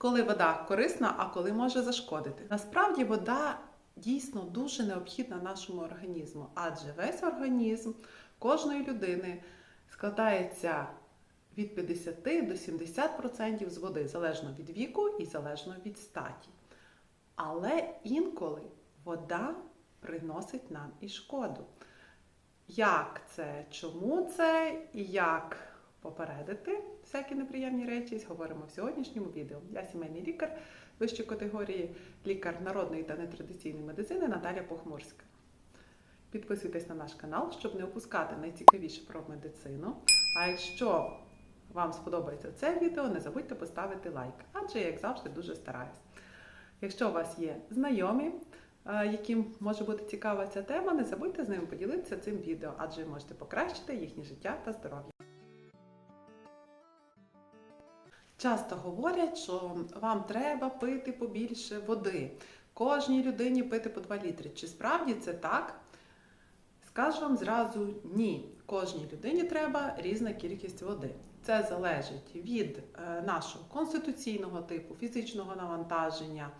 коли вода корисна, а коли може зашкодити. Насправді вода дійсно дуже необхідна нашому організму, адже весь організм кожної людини складається від 50 до 70% з води, залежно від віку і залежно від статі. Але інколи вода приносить нам і шкоду. Як це, чому це і як попередити всякі неприємні речі, говоримо в сьогоднішньому відео. Я сімейний лікар вищої категорії, лікар народної та нетрадиційної медицини Наталя Похмурська. Підписуйтесь на наш канал, щоб не опускати найцікавіше про медицину. А якщо вам сподобається це відео, не забудьте поставити лайк, адже я, як завжди, дуже стараюсь. Якщо у вас є знайомі, е, яким може бути цікава ця тема, не забудьте з ними поділитися цим відео, адже можете покращити їхнє життя та здоров'я. Часто говорять, що вам треба пити побільше води. Кожній людині пити по 2 літри. Чи справді це так? Скажу вам зразу ні. Кожній людині треба різна кількість води. Це залежить від е, нашого конституційного типу, фізичного навантаження.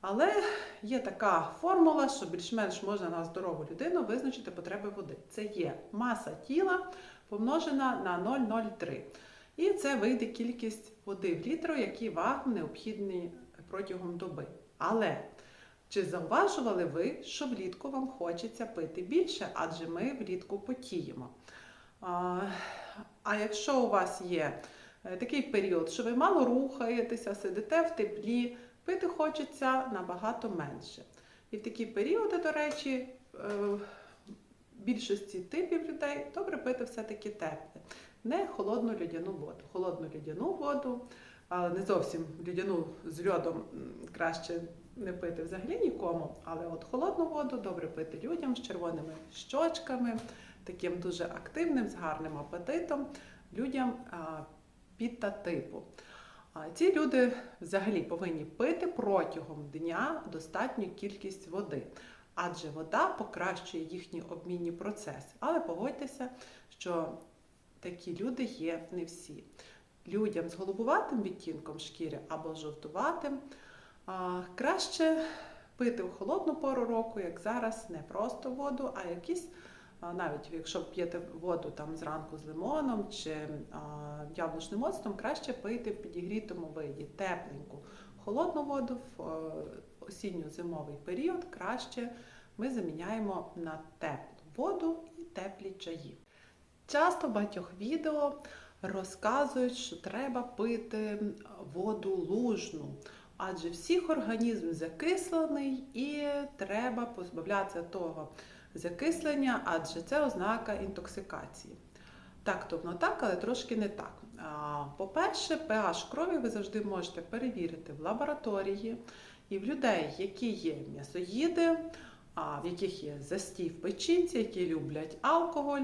Але є така формула, що більш-менш можна на здорову людину визначити потреби води. Це є маса тіла помножена на 0,03. І це вийде кількість води в літру, які вам необхідні протягом доби. Але чи зауважували ви, що влітку вам хочеться пити більше, адже ми влітку потіємо? А, а якщо у вас є е, такий період, що ви мало рухаєтеся, сидите в теплі, пити хочеться набагато менше. І в такі періоди, до речі, е, більшості типів людей добре пити все-таки тепле, не холодну льодяну воду. Холодну льодяну воду, але не зовсім льодяну з льодом краще не пити взагалі нікому, але от холодну воду добре пити людям з червоними щочками, таким дуже активним, з гарним апетитом, людям піта типу. Ці люди взагалі повинні пити протягом дня достатню кількість води, адже вода покращує їхні обмінні процеси. Але погодьтеся, що такі люди є не всі. Людям з голубуватим відтінком шкіри або жовтуватим краще пити в холодну пору року, як зараз, не просто воду, а якісь, навіть якщо п'єте воду там зранку з лимоном чи яблучним оцтом, краще пити в підігрітому виді, тепленьку. Холодну воду в осінньо-зимовий період краще ми заміняємо на теплу воду і теплі чаї. Часто в багатьох відео розказують, що треба пити воду лужну, адже всіх організм закислений і треба позбавлятися того закислення, адже це ознака інтоксикації. Так, то воно так, але трошки не так. По-перше, pH крові ви завжди можете перевірити в лабораторії. І в людей, які є м'ясоїди, в яких є застій в печінці, які люблять алкоголь,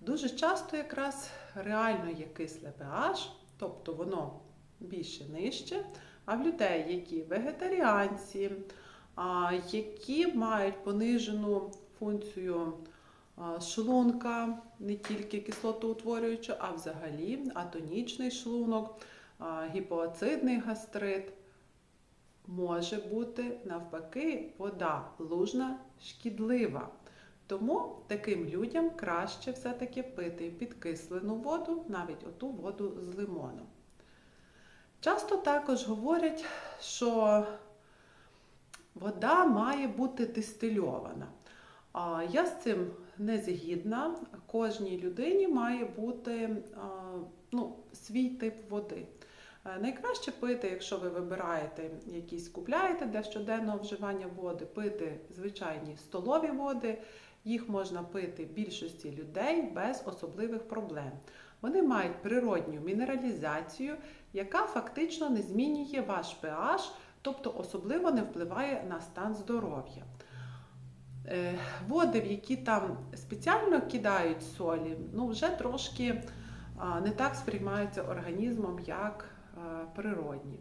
дуже часто якраз реально є кисле pH, тобто воно більше нижче. А в людей, які вегетаріанці, які мають понижену функцію шлунка, не тільки кислотоутворюючу, а взагалі атонічний шлунок, гіпоацидний гастрит, може бути навпаки вода лужна шкідлива. Тому таким людям краще все-таки пити підкислену воду, навіть оту воду з лимоном. Часто також говорять, що вода має бути дистильована. Я з цим не згідна. Кожній людині має бути ну, свій тип води. Е, Найкраще пити, якщо ви вибираєте якісь купляєте для щоденного вживання води, пити звичайні столові води. Їх можна пити більшості людей без особливих проблем. Вони мають природню мінералізацію, яка фактично не змінює ваш pH, тобто особливо не впливає на стан здоров'я. Е, Води, в які там спеціально кидають солі, ну вже трошки не так сприймаються організмом, як природні.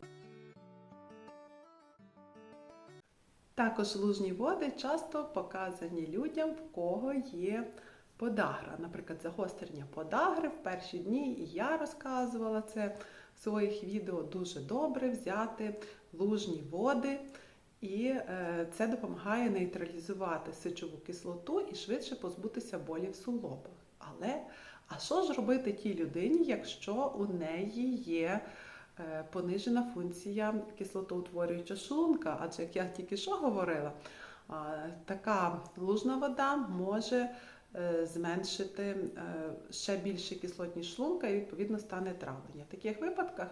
Також лужні води часто показані людям, в кого є подагра. Наприклад, загострення подагри в перші дні, і я розказувала це в своїх відео дуже добре взяти лужні води, і е, це допомагає нейтралізувати сечову кислоту і швидше позбутися болі в суглобах. Але а що ж робити тій людині, якщо у неї є понижена функція кислотоутворююча шлунка? Адже як я тільки що говорила, така лужна вода може е, зменшити е, ще більше кислотність шлунка і відповідно стане травлення. В таких випадках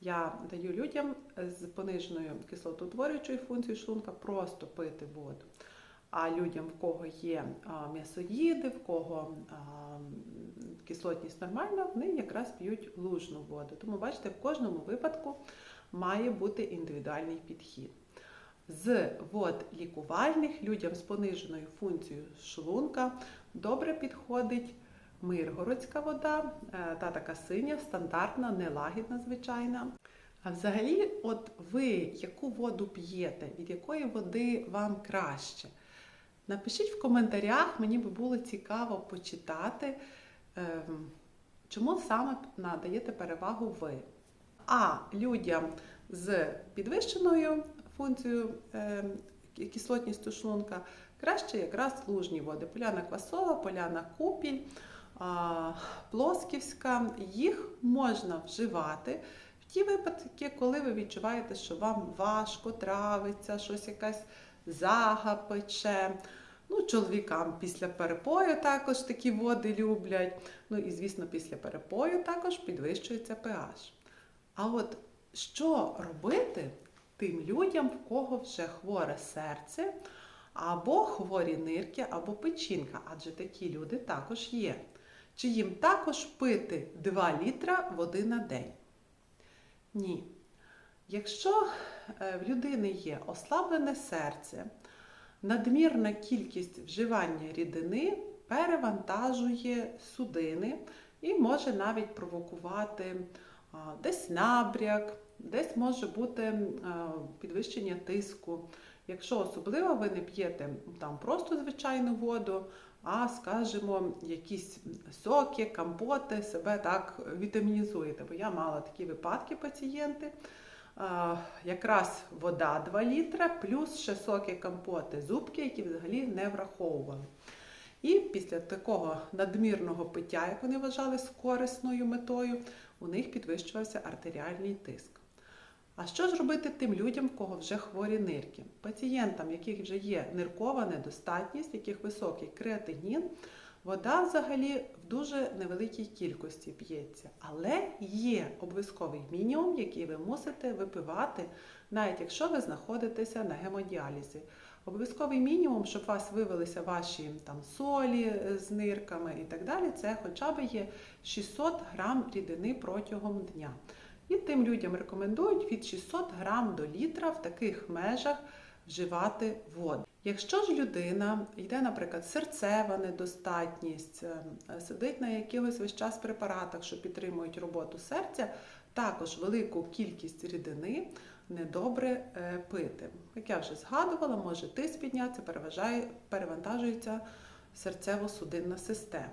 я даю людям з пониженою кислотоутворюючою функцією шлунка просто пити воду. А людям, в кого є м'ясоїди, в кого кислотність нормальна, вони якраз п'ють лужну воду. Тому бачите, в кожному випадку має бути індивідуальний підхід. З вод лікувальних людям з пониженою функцією шлунка добре підходить миргородська вода, е, та така синя, стандартна, нелагідна, звичайна. А взагалі, от ви яку воду п'єте, від якої води вам краще? Напишіть в коментарях, мені би було цікаво почитати, ем, чому саме надаєте перевагу ви. А людям з підвищеною функцією ем, кислотністю шлунка краще якраз лужні води. Поляна квасова, поляна купіль, плосківська. Їх можна вживати в ті випадки, коли ви відчуваєте, що вам важко травиться, щось якась зага пече. Ну, чоловікам після перепою також такі води люблять. Ну і, звісно, після перепою також підвищується pH. А от що робити тим людям, в кого вже хворе серце, або хворі нирки, або печінка? Адже такі люди також є. Чи їм також пити 2 літра води на день? Ні. Якщо е, в людини є ослаблене серце, надмірна кількість вживання рідини перевантажує судини і може навіть провокувати десь набряк, десь може бути підвищення тиску. Якщо особливо ви не п'єте там просто звичайну воду, а скажімо, якісь соки, компоти, себе так вітамінізуєте. Бо я мала такі випадки пацієнти. Якраз вода 2 літра, плюс ще соки, компоти, зубки, які взагалі не враховували. І після такого надмірного пиття, як вони вважали з корисною метою, у них підвищувався артеріальний тиск. А що ж робити тим людям, в кого вже хворі нирки? Пацієнтам, яких вже є ниркова недостатність, яких високий креатинін, вода взагалі в дуже невеликій кількості п'ється. Але є обов'язковий мінімум, який ви мусите випивати, навіть якщо ви знаходитеся на гемодіалізі. Обов'язковий мінімум, щоб у вас вивелися ваші там солі з нирками і так далі, це хоча б є 600 грам рідини протягом дня. І тим людям рекомендують від 600 грам до літра в таких межах вживати воду. Якщо ж людина йде, наприклад, серцева недостатність, е, сидить на якихось весь час препаратах, що підтримують роботу серця, також велику кількість рідини недобре е, пити. Як я вже згадувала, може тиск піднятися, перевантажується серцево-судинна система.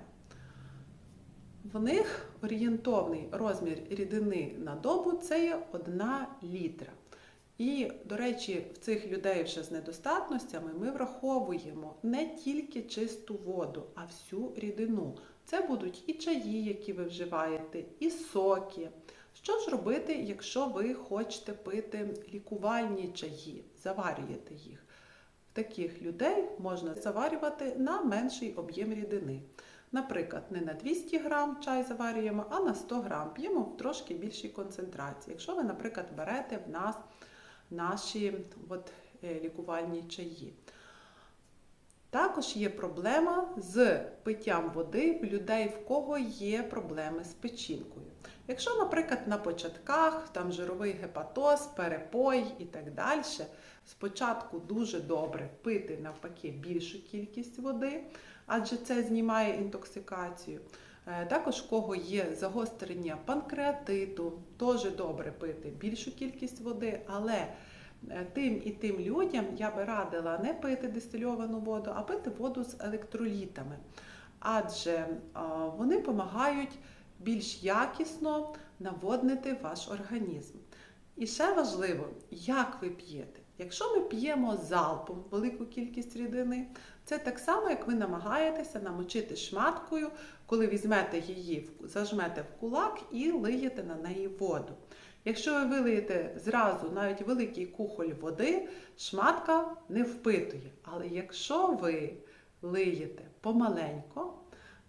В них орієнтовний розмір рідини на добу це є 1 літра. І, до речі, в цих людей вже з недостатностями ми враховуємо не тільки чисту воду, а всю рідину. Це будуть і чаї, які ви вживаєте, і соки. Що ж робити, якщо ви хочете пити лікувальні чаї, заварюєте їх? Таких людей можна заварювати на менший об'єм рідини. Наприклад, не на 200 грам чай заварюємо, а на 100 грам п'ємо в трошки більшій концентрації. Якщо ви, наприклад, берете в нас наші от, е, лікувальні чаї. Також є проблема з питтям води в людей, в кого є проблеми з печінкою. Якщо, наприклад, на початках там жировий гепатоз, перепой і так далі, спочатку дуже добре пити навпаки більшу кількість води, адже це знімає інтоксикацію. Е, Також в кого є загострення панкреатиту, теж добре пити більшу кількість води, але е, тим і тим людям я би радила не пити дистильовану воду, а пити воду з електролітами. Адже вони допомагають більш якісно наводнити ваш організм. І ще важливо, як ви п'єте. Якщо ми п'ємо залпом велику кількість рідини, це так само, як ви намагаєтеся намочити шматкою, коли візьмете її, зажмете в кулак і лиєте на неї воду. Якщо ви вилиєте зразу навіть великий кухоль води, шматка не впитує. Але якщо ви лиєте помаленько,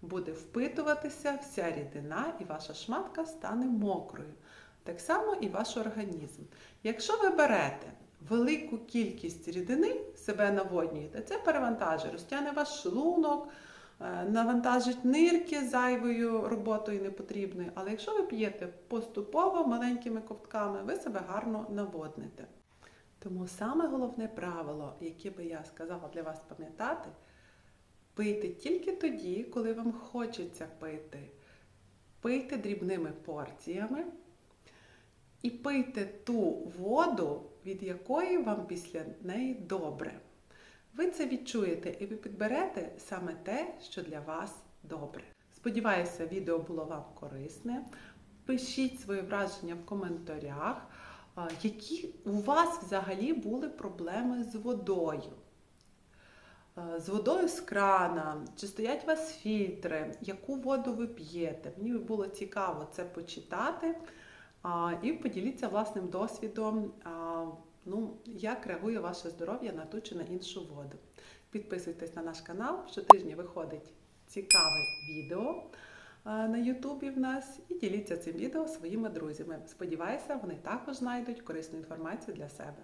буде впитуватися вся рідина і ваша шматка стане мокрою. Так само і ваш організм. Якщо ви берете велику кількість рідини, себе наводнюєте, це перевантажує, розтягне ваш шлунок, е, навантажить нирки зайвою роботою непотрібною. Але якщо ви п'єте поступово маленькими ковтками, ви себе гарно наводните. Тому саме головне правило, яке би я сказала для вас пам'ятати, пийте тільки тоді, коли вам хочеться пити. Пийте дрібними порціями і пийте ту воду, від якої вам після неї добре. Ви це відчуєте і ви підберете саме те, що для вас добре. Сподіваюся, відео було вам корисне. Пишіть свої враження в коментарях, які у вас взагалі були проблеми з водою. З водою з крана, чи стоять у вас фільтри, яку воду ви п'єте. Мені було цікаво це почитати і поділіться власним досвідом, ну, як реагує ваше здоров'я на ту чи на іншу воду. Підписуйтесь на наш канал, щотижня виходить цікаве відео на Ютубі в нас і діліться цим відео своїми друзями. Сподіваюся, вони також знайдуть корисну інформацію для себе.